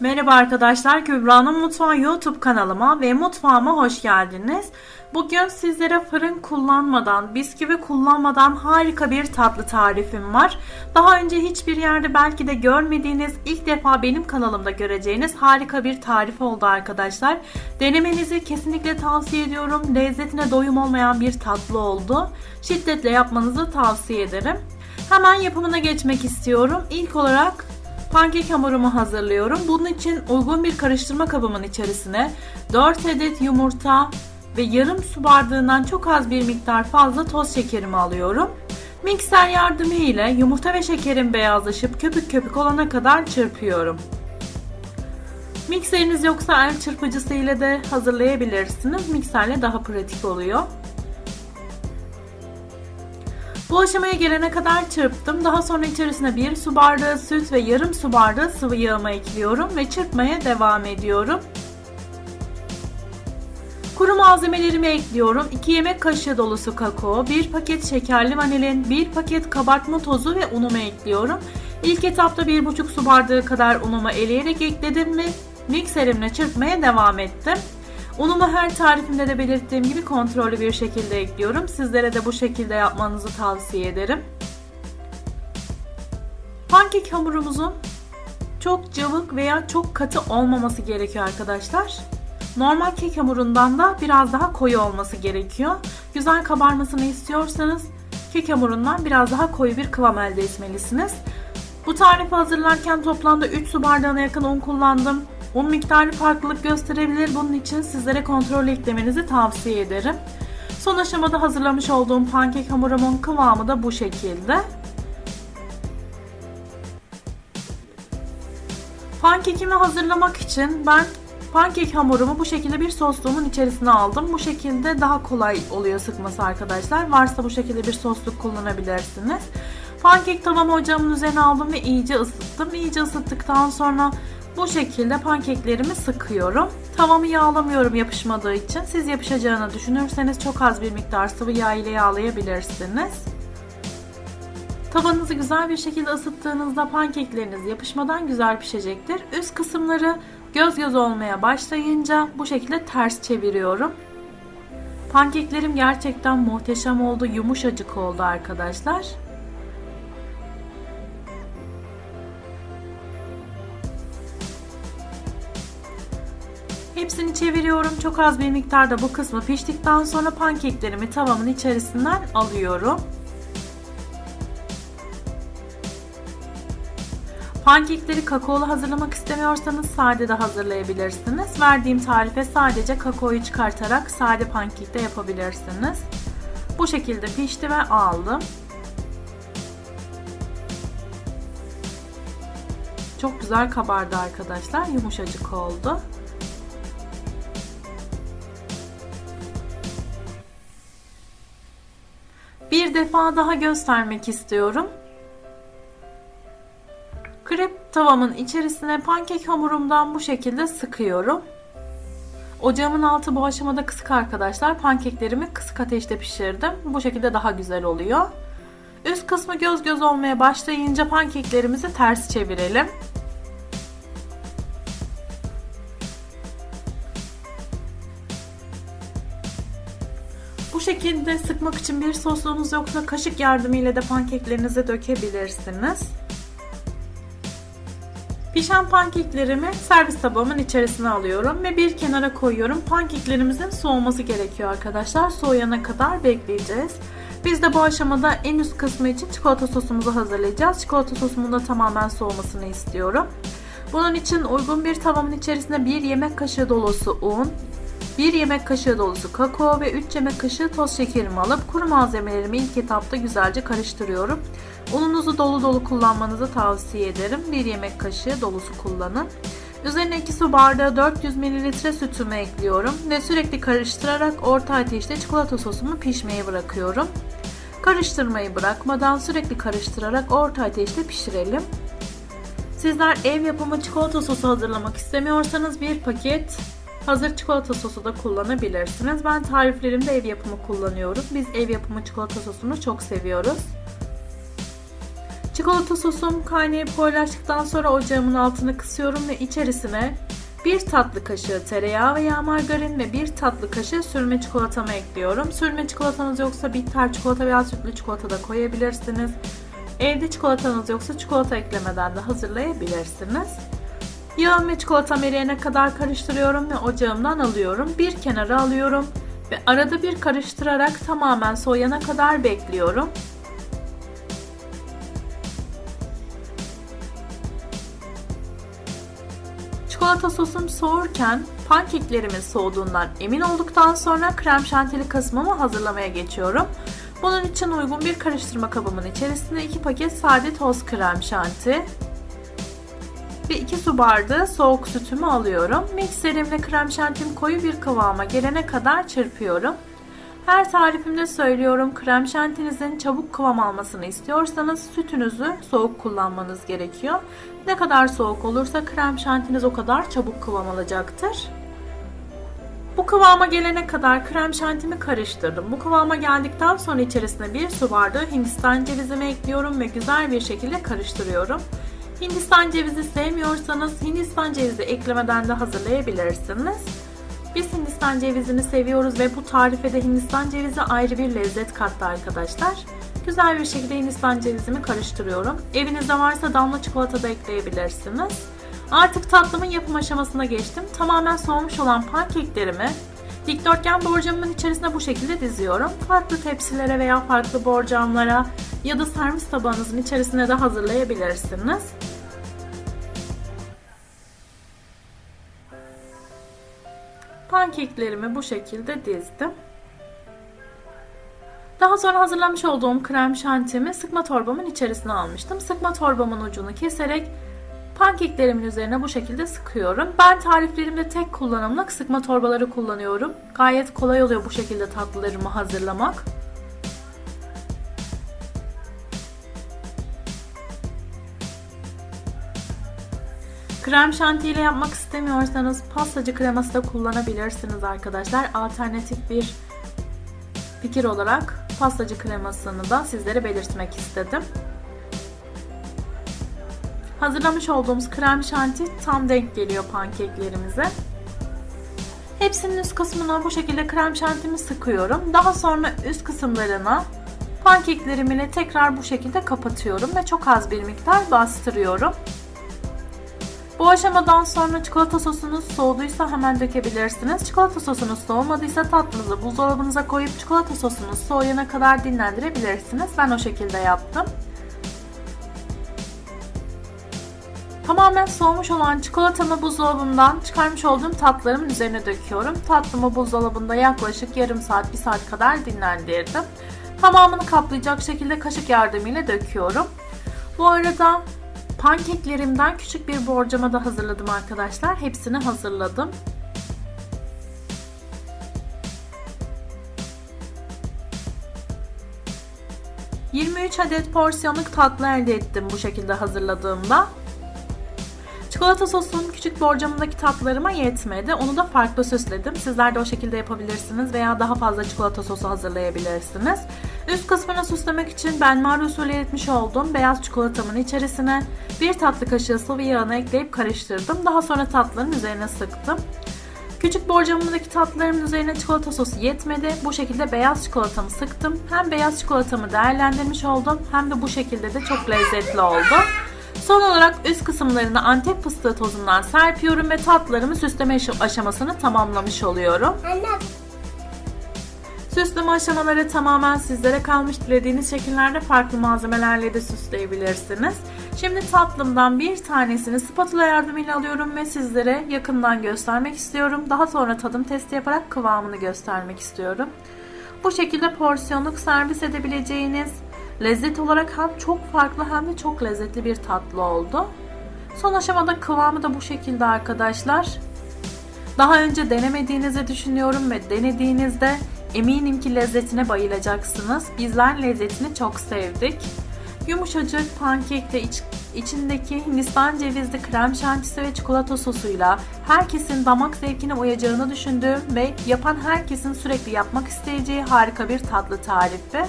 Merhaba arkadaşlar, Kübra'nın Mutfağı YouTube kanalıma ve mutfağıma hoş geldiniz. Bugün sizlere fırın kullanmadan, bisküvi kullanmadan harika bir tatlı tarifim var. Daha önce hiçbir yerde belki de görmediğiniz, ilk defa benim kanalımda göreceğiniz harika bir tarif oldu arkadaşlar. Denemenizi kesinlikle tavsiye ediyorum. Lezzetine doyum olmayan bir tatlı oldu. Şiddetle yapmanızı tavsiye ederim. Hemen yapımına geçmek istiyorum. İlk olarak Pankek hamurumu hazırlıyorum. Bunun için uygun bir karıştırma kabımın içerisine 4 adet yumurta ve yarım su bardağından çok az bir miktar fazla toz şekerimi alıyorum. Mikser yardımı ile yumurta ve şekerin beyazlaşıp köpük köpük olana kadar çırpıyorum. Mikseriniz yoksa el çırpıcısı ile de hazırlayabilirsiniz. Mikserle daha pratik oluyor. Bu aşamaya gelene kadar çırptım. Daha sonra içerisine bir su bardağı süt ve yarım su bardağı sıvı yağımı ekliyorum ve çırpmaya devam ediyorum. Kuru malzemelerimi ekliyorum. 2 yemek kaşığı dolusu kakao, 1 paket şekerli vanilin, 1 paket kabartma tozu ve unumu ekliyorum. İlk etapta 1,5 su bardağı kadar unumu eleyerek ekledim ve mikserimle çırpmaya devam ettim. Unumu her tarifimde de belirttiğim gibi kontrollü bir şekilde ekliyorum. Sizlere de bu şekilde yapmanızı tavsiye ederim. Pankek hamurumuzun çok cıvık veya çok katı olmaması gerekiyor arkadaşlar. Normal kek hamurundan da biraz daha koyu olması gerekiyor. Güzel kabarmasını istiyorsanız kek hamurundan biraz daha koyu bir kıvam elde etmelisiniz. Bu tarifi hazırlarken toplamda 3 su bardağına yakın un kullandım. Un miktarı farklılık gösterebilir. Bunun için sizlere kontrol eklemenizi tavsiye ederim. Son aşamada hazırlamış olduğum pankek hamurumun kıvamı da bu şekilde. Pankekimi hazırlamak için ben pankek hamurumu bu şekilde bir sosluğumun içerisine aldım. Bu şekilde daha kolay oluyor sıkması arkadaşlar. Varsa bu şekilde bir sosluk kullanabilirsiniz. Pankek tavamı ocağımın üzerine aldım ve iyice ısıttım. İyice ısıttıktan sonra bu şekilde pankeklerimi sıkıyorum. Tavamı yağlamıyorum yapışmadığı için. Siz yapışacağını düşünürseniz çok az bir miktar sıvı yağ ile yağlayabilirsiniz. Tavanızı güzel bir şekilde ısıttığınızda pankekleriniz yapışmadan güzel pişecektir. Üst kısımları göz göz olmaya başlayınca bu şekilde ters çeviriyorum. Pankeklerim gerçekten muhteşem oldu, yumuşacık oldu arkadaşlar. Hepsini çeviriyorum. Çok az bir miktarda bu kısmı piştikten sonra pankeklerimi tavamın içerisinden alıyorum. Pankekleri kakaolu hazırlamak istemiyorsanız sade de hazırlayabilirsiniz. Verdiğim tarife sadece kakaoyu çıkartarak sade pankek de yapabilirsiniz. Bu şekilde pişti ve aldım. Çok güzel kabardı arkadaşlar. Yumuşacık oldu. Bir defa daha göstermek istiyorum. Krep tavamın içerisine pankek hamurumdan bu şekilde sıkıyorum. Ocağımın altı bu aşamada kısık arkadaşlar. Pankeklerimi kısık ateşte pişirdim. Bu şekilde daha güzel oluyor. Üst kısmı göz göz olmaya başlayınca pankeklerimizi ters çevirelim. Bu şekilde sıkmak için bir sosluğunuz yoksa kaşık yardımıyla da pankeklerinize dökebilirsiniz. Pişen pankeklerimi servis tabağımın içerisine alıyorum ve bir kenara koyuyorum. Pankeklerimizin soğuması gerekiyor arkadaşlar. Soğuyana kadar bekleyeceğiz. Biz de bu aşamada en üst kısmı için çikolata sosumuzu hazırlayacağız. Çikolata sosumun da tamamen soğumasını istiyorum. Bunun için uygun bir tavamın içerisine bir yemek kaşığı dolusu un, 1 yemek kaşığı dolusu kakao ve 3 yemek kaşığı toz şekerimi alıp kuru malzemelerimi ilk etapta güzelce karıştırıyorum. Ununuzu dolu dolu kullanmanızı tavsiye ederim. 1 yemek kaşığı dolusu kullanın. Üzerine 2 su bardağı 400 ml sütümü ekliyorum ve sürekli karıştırarak orta ateşte çikolata sosumu pişmeye bırakıyorum. Karıştırmayı bırakmadan sürekli karıştırarak orta ateşte pişirelim. Sizler ev yapımı çikolata sosu hazırlamak istemiyorsanız bir paket Hazır çikolata sosu da kullanabilirsiniz. Ben tariflerimde ev yapımı kullanıyorum. Biz ev yapımı çikolata sosunu çok seviyoruz. Çikolata sosum kaynayıp koyulaştıktan sonra ocağımın altını kısıyorum ve içerisine bir tatlı kaşığı tereyağı veya margarin ve bir tatlı kaşığı sürme çikolatamı ekliyorum. Sürme çikolatanız yoksa bitter çikolata veya sütlü çikolata da koyabilirsiniz. Evde çikolatanız yoksa çikolata eklemeden de hazırlayabilirsiniz. Yağım ve çikolatam eriyene kadar karıştırıyorum ve ocağımdan alıyorum. Bir kenara alıyorum ve arada bir karıştırarak tamamen soğuyana kadar bekliyorum. Çikolata sosum soğurken pankeklerimin soğuduğundan emin olduktan sonra krem şantili kısmımı hazırlamaya geçiyorum. Bunun için uygun bir karıştırma kabımın içerisine 2 paket sade toz krem şanti ve 2 su bardağı soğuk sütümü alıyorum. Mikserimle krem şantim koyu bir kıvama gelene kadar çırpıyorum. Her tarifimde söylüyorum krem şantinizin çabuk kıvam almasını istiyorsanız sütünüzü soğuk kullanmanız gerekiyor. Ne kadar soğuk olursa krem şantiniz o kadar çabuk kıvam alacaktır. Bu kıvama gelene kadar krem şantimi karıştırdım. Bu kıvama geldikten sonra içerisine bir su bardağı hindistan cevizimi ekliyorum ve güzel bir şekilde karıştırıyorum. Hindistan cevizi sevmiyorsanız Hindistan cevizi eklemeden de hazırlayabilirsiniz. Biz Hindistan cevizini seviyoruz ve bu tarife de Hindistan cevizi ayrı bir lezzet kattı arkadaşlar. Güzel bir şekilde Hindistan cevizimi karıştırıyorum. Evinizde varsa damla çikolata da ekleyebilirsiniz. Artık tatlımın yapım aşamasına geçtim. Tamamen soğumuş olan pankeklerimi dikdörtgen borcamımın içerisine bu şekilde diziyorum. Farklı tepsilere veya farklı borcamlara ya da servis tabağınızın içerisine de hazırlayabilirsiniz. Pankeklerimi bu şekilde dizdim. Daha sonra hazırlamış olduğum krem şantimi sıkma torbamın içerisine almıştım. Sıkma torbamın ucunu keserek pankeklerimin üzerine bu şekilde sıkıyorum. Ben tariflerimde tek kullanımlık sıkma torbaları kullanıyorum. Gayet kolay oluyor bu şekilde tatlılarımı hazırlamak. Krem şanti ile yapmak istemiyorsanız pastacı kreması da kullanabilirsiniz arkadaşlar. Alternatif bir fikir olarak pastacı kremasını da sizlere belirtmek istedim. Hazırlamış olduğumuz krem şanti tam denk geliyor pankeklerimize. Hepsinin üst kısmına bu şekilde krem şantimi sıkıyorum. Daha sonra üst kısımlarına pankeklerim tekrar bu şekilde kapatıyorum ve çok az bir miktar bastırıyorum. Bu aşamadan sonra çikolata sosunuz soğuduysa hemen dökebilirsiniz. Çikolata sosunuz soğumadıysa tatlınızı buzdolabınıza koyup çikolata sosunuz soğuyana kadar dinlendirebilirsiniz. Ben o şekilde yaptım. Tamamen soğumuş olan çikolatamı buzdolabından çıkarmış olduğum tatlarımın üzerine döküyorum. Tatlımı buzdolabında yaklaşık yarım saat, bir saat kadar dinlendirdim. Tamamını kaplayacak şekilde kaşık yardımıyla döküyorum. Bu arada pankeklerimden küçük bir borcama da hazırladım arkadaşlar. Hepsini hazırladım. ...23 adet porsiyonluk tatlı elde ettim bu şekilde hazırladığımda. Çikolata sosum küçük borcamındaki tatlılarıma yetmedi. Onu da farklı süsledim. Sizler de o şekilde yapabilirsiniz veya daha fazla çikolata sosu hazırlayabilirsiniz. Üst kısmını süslemek için ben mağara usulü eritmiş olduğum beyaz çikolatamın içerisine bir tatlı kaşığı sıvı yağını ekleyip karıştırdım. Daha sonra tatlıların üzerine sıktım. Küçük borcamımdaki tatlılarımın üzerine çikolata sosu yetmedi. Bu şekilde beyaz çikolatamı sıktım. Hem beyaz çikolatamı değerlendirmiş oldum hem de bu şekilde de çok lezzetli oldu. Son olarak üst kısımlarını antep fıstığı tozundan serpiyorum ve tatlılarımı süsleme aşamasını tamamlamış oluyorum. Anne. Süsleme aşamaları tamamen sizlere kalmış. Dilediğiniz şekillerde farklı malzemelerle de süsleyebilirsiniz. Şimdi tatlımdan bir tanesini spatula yardımıyla alıyorum ve sizlere yakından göstermek istiyorum. Daha sonra tadım testi yaparak kıvamını göstermek istiyorum. Bu şekilde porsiyonluk servis edebileceğiniz Lezzet olarak hem çok farklı hem de çok lezzetli bir tatlı oldu. Son aşamada kıvamı da bu şekilde arkadaşlar. Daha önce denemediğinizi düşünüyorum ve denediğinizde eminim ki lezzetine bayılacaksınız. Bizler lezzetini çok sevdik. Yumuşacık pankekle iç, içindeki Hindistan cevizli krem şantisi ve çikolata sosuyla herkesin damak zevkine uyacağını düşündüğüm ve yapan herkesin sürekli yapmak isteyeceği harika bir tatlı tarifi.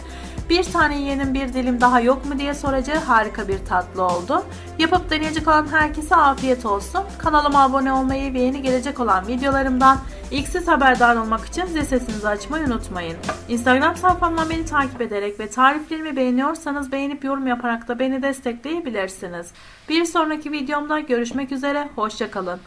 Bir tane yeğenin bir dilim daha yok mu diye soracağı harika bir tatlı oldu. Yapıp deneyecek olan herkese afiyet olsun. Kanalıma abone olmayı ve yeni gelecek olan videolarımdan ilk siz haberdar olmak için zil sesinizi açmayı unutmayın. Instagram sayfamdan beni takip ederek ve tariflerimi beğeniyorsanız beğenip yorum yaparak da beni destekleyebilirsiniz. Bir sonraki videomda görüşmek üzere, hoşçakalın.